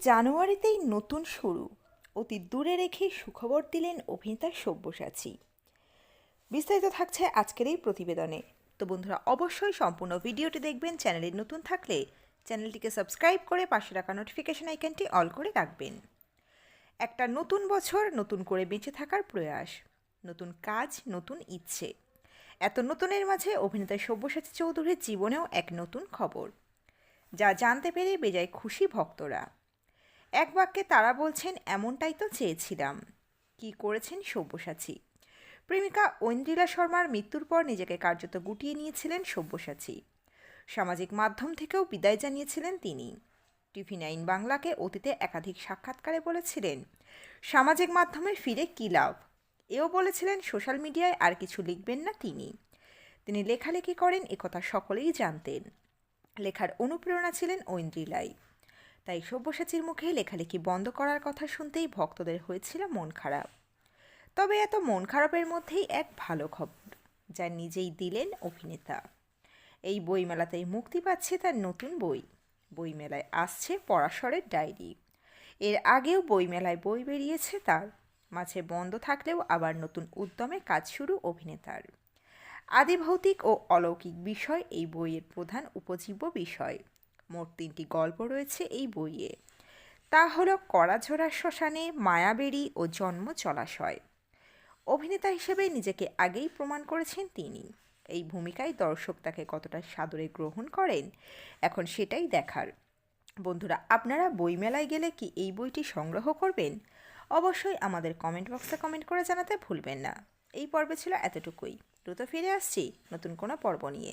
জানুয়ারিতেই নতুন শুরু। অতি দূরে রেখে সুখবর দিলেন অভিনেতা সব্যসাচী। বিস্তারিত থাকছে আজকের এই প্রতিবেদনে। তো বন্ধুরা, অবশ্যই সম্পূর্ণ ভিডিওটি দেখবেন, চ্যানেলে নতুন থাকলে চ্যানেলটিকে সাবস্ক্রাইব করে পাশে রাখা নোটিফিকেশন আইকনটি অল করে রাখবেন। একটা নতুন বছর, নতুন করে বেঁচে থাকার প্রয়াস, নতুন কাজ, নতুন ইচ্ছে। এত নতুনের মাঝে অভিনেতা সব্যসাচী চৌধুরীর জীবনেও এক নতুন খবর। যা জানতে পেরে বেজায় খুশি ভক্তরা। এক বাক্যে তারা বলছেন, এমনটাই তো চেয়েছিলাম। কি করেছেন সব্যসাচী? প্রেমিকা ঐন্দ্রিলা শর্মার মৃত্যুর পর নিজেকে কার্যত গুটিয়ে নিয়েছিলেন সব্যসাচী। সামাজিক মাধ্যম থেকেও বিদায় জানিয়েছিলেন তিনি। টিভি নাইন বাংলাকে অতীতে একাধিক সাক্ষাৎকারে বলেছিলেন, সামাজিক মাধ্যমে ফিরে কী লাভ? এও বলেছিলেন, সোশ্যাল মিডিয়ায় আর কিছু লিখবেন না তিনি। তিনি লেখালেখি করেন একথা সকলেই জানতেন। লেখার অনুপ্রেরণা ছিলেন ঐন্দ্রিলাই। তাই সব্যসাচীর মুখে লেখালেখি বন্ধ করার কথা শুনতেই ভক্তদের হয়েছিল মন খারাপ। তবে এত মন খারাপের মধ্যেই এক ভালো খবর, যা নিজেই দিলেন অভিনেতা। এই বইমেলাতেই মুক্তি পাচ্ছে তার নতুন বই। বইমেলায় আসছে পরাশরের ডায়েরি। এর আগেও বইমেলায় বই বেরিয়েছে তার। মাঝে বন্ধ থাকলেও আবার নতুন উদ্যমে কাজ শুরু অভিনেতার। আদিভৌতিক ও অলৌকিক বিষয় এই বইয়ের প্রধান উপজীব্য বিষয়। মোট তিনটি গল্প রয়েছে এই বইয়ে। তা হলো কড়াঝোড়া শ্মশানে মায়াবেরি ও জন্ম জলাশয়। অভিনেতা হিসেবে নিজেকে আগেই প্রমাণ করেছেন তিনি। এই ভূমিকায় দর্শক তাকে কতটা সাদরে গ্রহণ করেন, এখন সেটাই দেখার। বন্ধুরা, আপনারা বইমেলায় গেলে কি এই বইটি সংগ্রহ করবেন? অবশ্যই আমাদের কমেন্ট বক্সে কমেন্ট করে জানাতে ভুলবেন না। এই পর্বে ছিল এতটুকুই। দ্রুত ফিরে আসছি নতুন কোনো পর্ব নিয়ে।